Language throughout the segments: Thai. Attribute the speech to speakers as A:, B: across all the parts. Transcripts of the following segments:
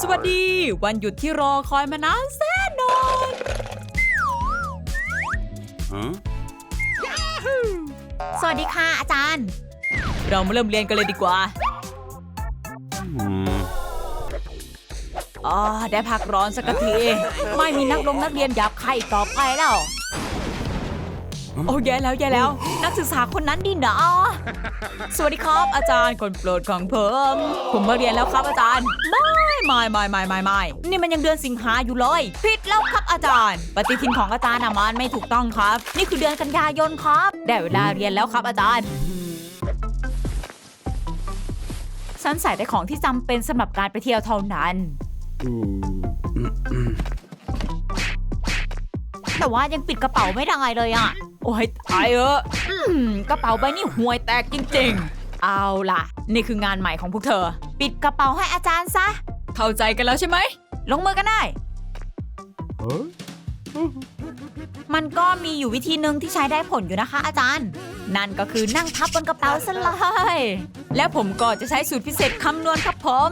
A: สวัสดี วันหยุดที่รอคอยมานานแสนนาน
B: Huh?
C: สวัสดีค่ะอาจารย์
A: เรามาเริ่มเรียนกันเลยดีกว่า
B: Hmm.
A: อ๋อได้พักร้อนสักที ไม่มีนักลงนักเรียนหยาบคายอีกต่อไปแล้ว โอ้แย่แล้วแย่แล้ว นักศึกษาคนนั้นดินะสวัสดีครับอาจารย์คนโปรดของผมผมมาเรียนแล้วครับอาจารย์ไม่ไม่ไม่ไม่ไม่ไม่นี่มันยังเดือนสิงหาอยู่เลยผิดแล้วครับอาจารย์ ปฏิทินของอาจารย์นะมันไม่ถูกต้องครับ นี่คือเดือนกันยายนครับได้เวลาเรียนแล้วครับอาจารย์ฉันใส่แต่ของที่จำเป็นสำหรับการไปเที่ยวเท่านั้นแต่ว่ายังปิดกระเป๋าไม่ได้เลยอะ โอ้ยตายเอออืมกระเป๋าใบนี้ห่วยแตกจริงๆ เอาล่ะ นี่คืองานใหม่ของพวกเธอ ปิดกระเป๋าให้อาจารย์ซะ เข้าใจกันแล้วใช่ไหม ลงมือกันได้ มันก็มีอยู่วิธีหนึ่งที่ใช้ได้ผลอยู่นะคะอาจารย์ นั่นก็คือนั่งทับบนกระเป๋าซะเลย แล้วผมก็จะใช้สูตรพิเศษคำนวณครับผม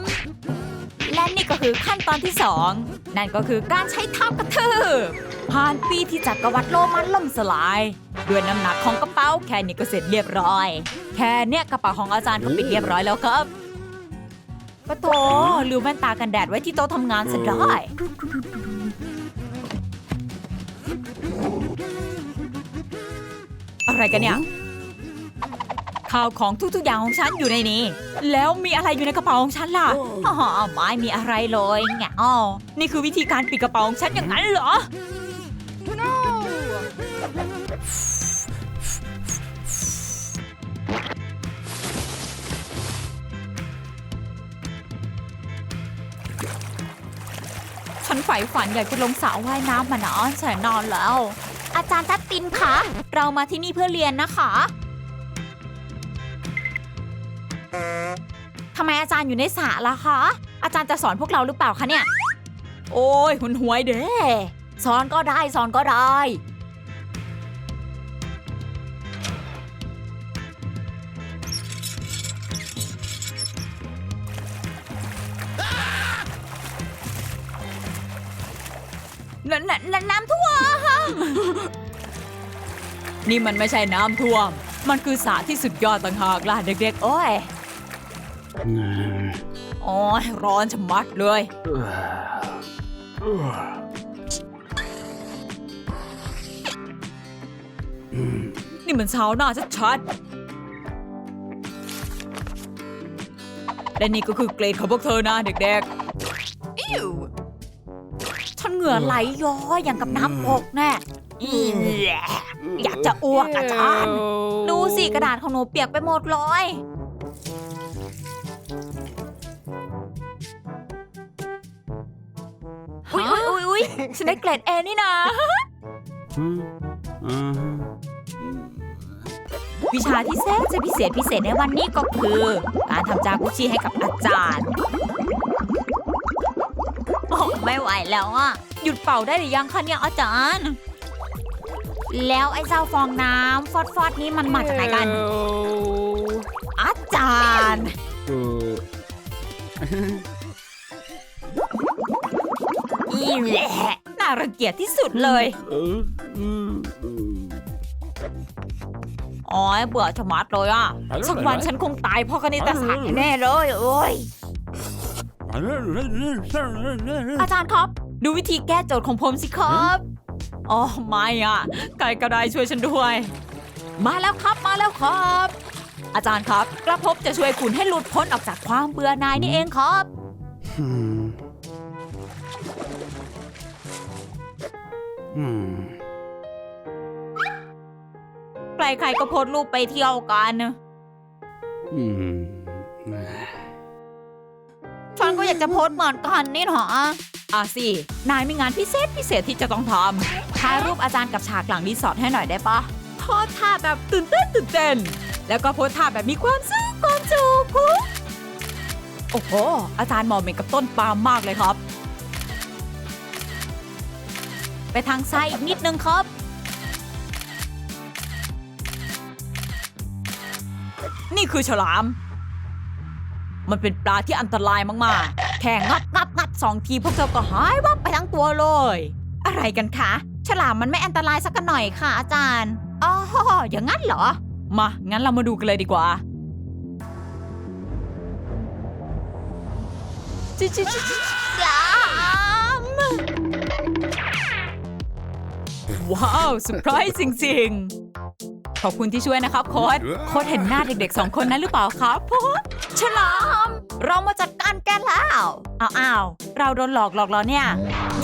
A: และนี่ก็คือขั้นตอนที่สองนั่นก็คือการใช้ทับกระทืบ ผ่านปีที่จักรวรรดิโรมันล่มสลาย ด้วยน้ำหนักของกระเป๋าแค่นี้ก็เสร็จเรียบร้อย แค่เนี้ยกระเป๋าของอาจารย์ก็ปิดเรียบร้อยแล้วครับปะโถลืมแว่นตากันแดดไว้ที่โต๊ะทำงานซะได้อะไรกันเนี่ยข้าวของทุกๆอย่างของฉันอยู่ในนี้ แล้วมีอะไรอยู่ในกระเป๋าของฉันล่ะอ๋อไม่มีอะไรเลยแงอ๋อนี่คือวิธีการปิดกระเป๋าของฉันอย่างนั้นเหรอ ฉันใฝ่ฝันอยากจะลงสระว่ายน้ำมานะแสนนอนแล้ว อาจารย์จัดตินคะ เรามาที่นี่เพื่อเรียนนะคะทำไมอาจารย์อยู่ในสระล่ะคะ อาจารย์จะสอนพวกเราหรือเปล่าคะเนี่ย โอ้ยหุนหวยเด้สอนก็ได้สอนก็ได้ นนนน้ำท่วม นี่มันไม่ใช่น้ำท่วม มันคือสระที่สุดยอดต่างหากล่ะเด็กๆ โอ้ย
B: Hmm.
A: โอ้ยร้อนชะมัดเลย นี่มันเช้าหน้าชัดๆและนี่ก็คือเกรดของพวกเธอนะเด็กๆ อิวฉันเห งื่อไหลย้อยอย่างกับน้ำอกแน่อีแหละอยากจะอ้วกอาจารย์ ดูสิกระดาษของหนูเปียกไปหมดเลยอุ๊ยอุ๊ยอุ๊ยอุ๊ยฉันได้เกรดเอนี่นะ
B: Hmm. Uh-huh.
A: วิชาที่แสนจะพิเศษพิเศษในวันนี้ก็คือ การทำจากุชิให้กับอาจารย์ โอ้ไม่ไหวแล้วอะ หยุดเป่าได้หรือยังคะเนี่ยอาจารย์ แล้วไอ้เจ้าฟองน้ำฟอดฟอดๆนี้มันมาจากไหนกัน อาจารย์
B: Uh.
A: อีแหละน่ารังเกียจที่สุดเลย
B: Uh. Mm.
A: อ๋อยเบื่อชะมัดเลยอะสักวันฉันคงตายเพราะคณิตศาสตร์แน่เลยโอ้ย อาจารย์ครับ ดูวิธีแก้โจทย์ของผมสิครับอ๋อไม่อะใครก็ได้ช่วยฉันด้วย มาแล้วครับมาแล้วครับ อาจารย์ครับ กระพบจะช่วยคุณให้หลุดพ้นออกจากความเบื่อหน่ายนี่เองครับ
B: Hmm. Hmm.
A: ใครๆก็โพสต์รูปไปเที่ยวกัน
B: Hmm.
A: ฉัน ก็อยากจะโพสต์เหมือนกันนี่หรออะสิ นายมีงานพิเศษพิเศษที่จะต้องทำถ่ายรูปอาจารย์กับฉากหลังรีสอร์ทให้หน่อยได้ปะโพสท่าแบบตื่นเต้นตื่นเต้น แล้วก็โพสท่าแบบมีความสุขความสุขโอ้โห อาจารย์เหมอเหมือนกับต้นปาล์มมากเลยครับ ไปทางซ้ายอีกนิดนึงครับ นี่คือฉลาม มันเป็นปลาที่อันตรายมากๆ แค่งับงับงับสองทีพวกเธอก็หายวับไปทั้งตัวเลย อะไรกันคะ ฉลามมันไม่อันตรายสักหน่อยค่ะอาจารย์อ๋ออย่างนั้นเหรอ มา งั้นเรามาดูกันเลยดีกว่าจิจิจิจิฉลามว้าวเซอร์ไพรส์จริงๆ ขอบคุณที่ช่วยนะครับโค้ดโค้ดเห็นหน้าเด็กๆสองคนนั้นหรือเปล่าครับโค้ดฉลาม เรามาจัดการแกแล้วอ้าวอ้าวเราโดนหลอกหลอกเราเนี่ย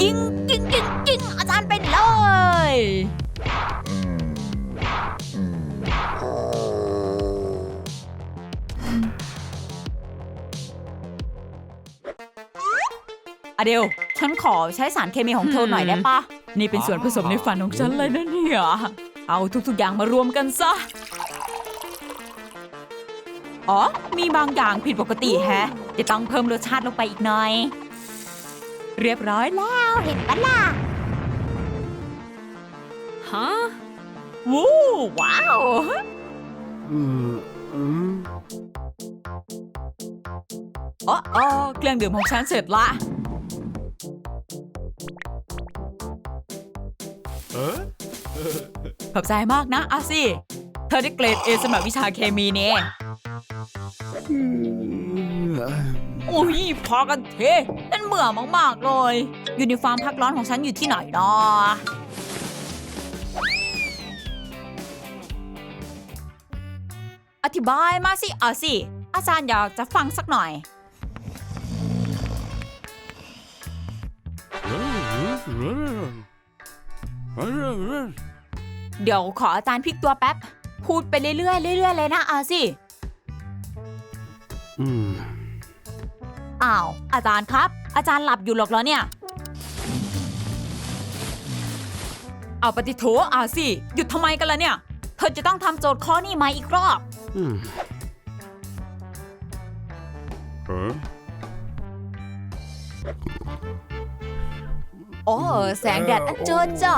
A: ยิงยิงยิงยิงอาจารย์ไปเลย อเดลฉันขอใช้สารเคมีของเธอหน่อยได้ปะนี่เป็นส่วนผสมในฝันของฉันเลยนะเนี่ย เอาทุกๆอย่างมารวมกันซะ อ๋อ มีบางอย่างผิดปกติแฮะ จะต้องเพิ่มรสชาติลงไปอีกหน่อย เรียบร้อยแล้วเห็นปะล่ะ ฮะ วู้ว้าว
B: อืมอืม
A: อ๋ออ๋อเครื่องดื่มของฉันเสร็จละ
B: เออ
A: ขอบใจมากนะอาซี่เธอได้เกรดเอสำหรับวิชาเคมีนี่
B: อืม
A: อุ้ยพอกันเทนั่นเบื่อมาก ๆ เลย ยูนิฟอร์มพักร้อนของฉันอยู่ที่ไหนเนาะอธิบายมาสิอาสิ อาจารย์อยากจะฟังสักหน่อย เดี๋ยวขออาจารย์พลิกตัวแป๊บ พูดไปเรื่อยๆเรื่อยๆเลยนะอาสิ
B: อืม
A: อ้าว อาจารย์ครับ อาจารย์หลับอยู่หรอกเหรอเนี่ย เอาปฏิโถอาสิหยุดทำไมกันล่ะเนี่ย เธอจะต้องทำโจทย์ข้อนี้มาอีกรอบ
B: อืมเออ
A: โอ้แสงแดดอันเจิดจ้า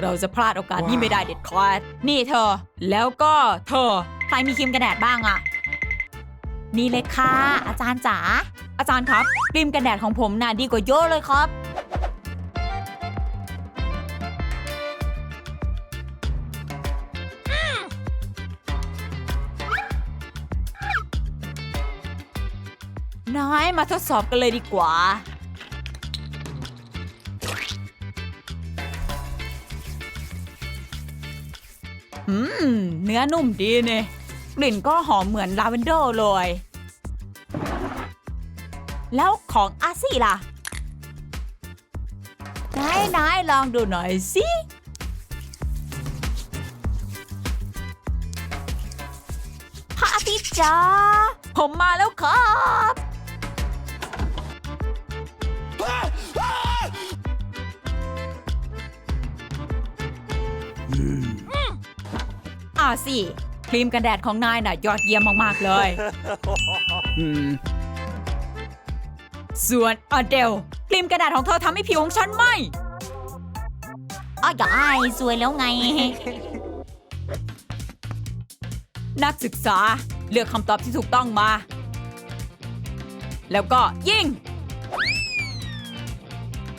A: เราจะพลาดโอกาสนี้ไม่ได้เด็ดขาดนี่เธอ แล้วก็เธอ ใครมีครีมกันแดดบ้างอะนี่เลยค่ะ อาจารย์จ๋าอาจารย์ครับครีมกันแดดของผมน่ะดีกว่าเยอะเลยครับนายมาทดสอบกันเลยดีกว่า อืม เนื้อนุ่มดีเนี่ยกลิ่นก็หอมเหมือนลาเวนเดอร์เลย แล้วของอาซี่ล่ะนายนายลองดูหน่อยสิ พระอาทิตย์จ้า ผมมาแล้วครับ
B: อืม
A: อ่าสิครีมกันแดดของนายน่ะยอดเยี่ยมมาก ๆ เลย
B: อืม
A: ส่วนอเดลครีมกระดาษของเธอทำให้ผิวของฉันไหมอ้าวไอ้สวยแล้วไง นักศึกษาเลือกคำตอบที่ถูกต้องมา แล้วก็ยิง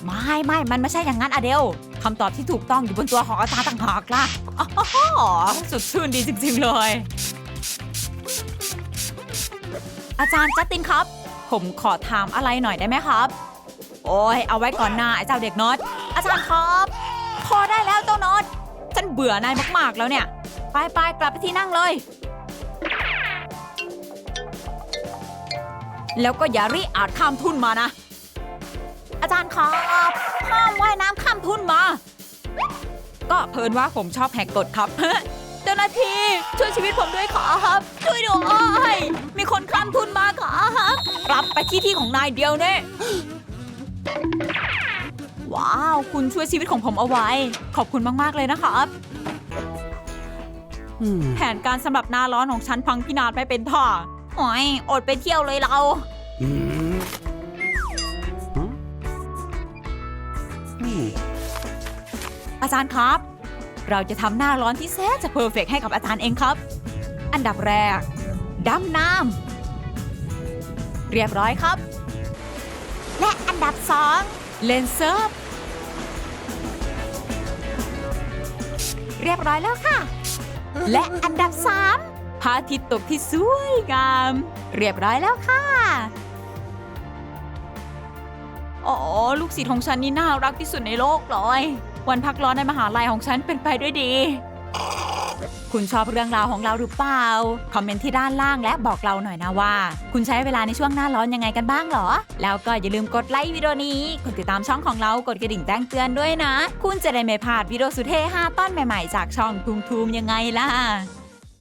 A: ไม่ไม่มันไม่ใช่อย่างนั้นอเดล คำตอบที่ถูกต้องอยู่บนตัวของอาจารย์ต่างหากล่ะอ๋อสดชื่นดีจริงๆเลย อาจารย์จัสตินครับ ผมขอถามอะไรหน่อยได้ไหมครับ โอ้ยเอาไว้ก่อนหน้าไอ้เจ้าเด็กน็อตอาจารย์ครับ พอได้แล้วเจ้าน็อตฉันเบื่อนายมากๆแล้วเนี่ย ไปไปๆกลับไปที่นั่งเลย แล้วก็อย่ารีอาจข้ามทุ่นมานะ อาจารย์ครับห้ามว่ายน้ำข้าม ทุ่นมา ก็เพิ่นว่าผมชอบแหกกฎครับเจ้าหน้าที่ช่วยชีวิตผมด้วยครับ ช่วยด้วยมีคนข้ามทุนมาครับกลับไปที่ที่ของนายเดียวเน่ว้าว คุณช่วยชีวิตของผมเอาไว้ ขอบคุณมาก ๆ เลยนะครับ
B: อืม
A: แผนการสำหรับหน้าร้อนของฉันพังพินาศไม่เป็นท่าโอ้ยอดไปเที่ยวเลยเรา จารย์ครับ เราจะทำหน้าร้อนที่แสนจะเพอร์เฟกให้กับอาจารย์เองครับ อันดับแรกดำน้เรียบร้อยครับ และอันดับ2เลนเซิร์ฟเรียบร้อยแล้วค่ะ และอันดับ3พระอาทิตย์ตกที่สวยงาม เรียบร้อยแล้วค่ะอ๋อ ลูกศิษย์ของฉันนี่น่ารักที่สุดในโลกเลย วันพักร้อนในมหาลัยของฉันเป็นไปด้วยดี คุณชอบเรื่องราวของเราหรือเปล่า คอมเมนต์ที่ด้านล่างและบอกเราหน่อยนะว่า คุณใช้เวลาในช่วงหน้าร้อนยังไงกันบ้างเหรอ แล้วก็อย่าลืมกดไลค์วิดีโอนี้ กดติดตามช่องของเรากดกระดิ่งแจ้งเตือนด้วยนะ คุณจะได้ไม่พลาดวิดีโอสุดเท่5ต้นใหม่ๆ จากช่องทุมๆยังไงล่ะ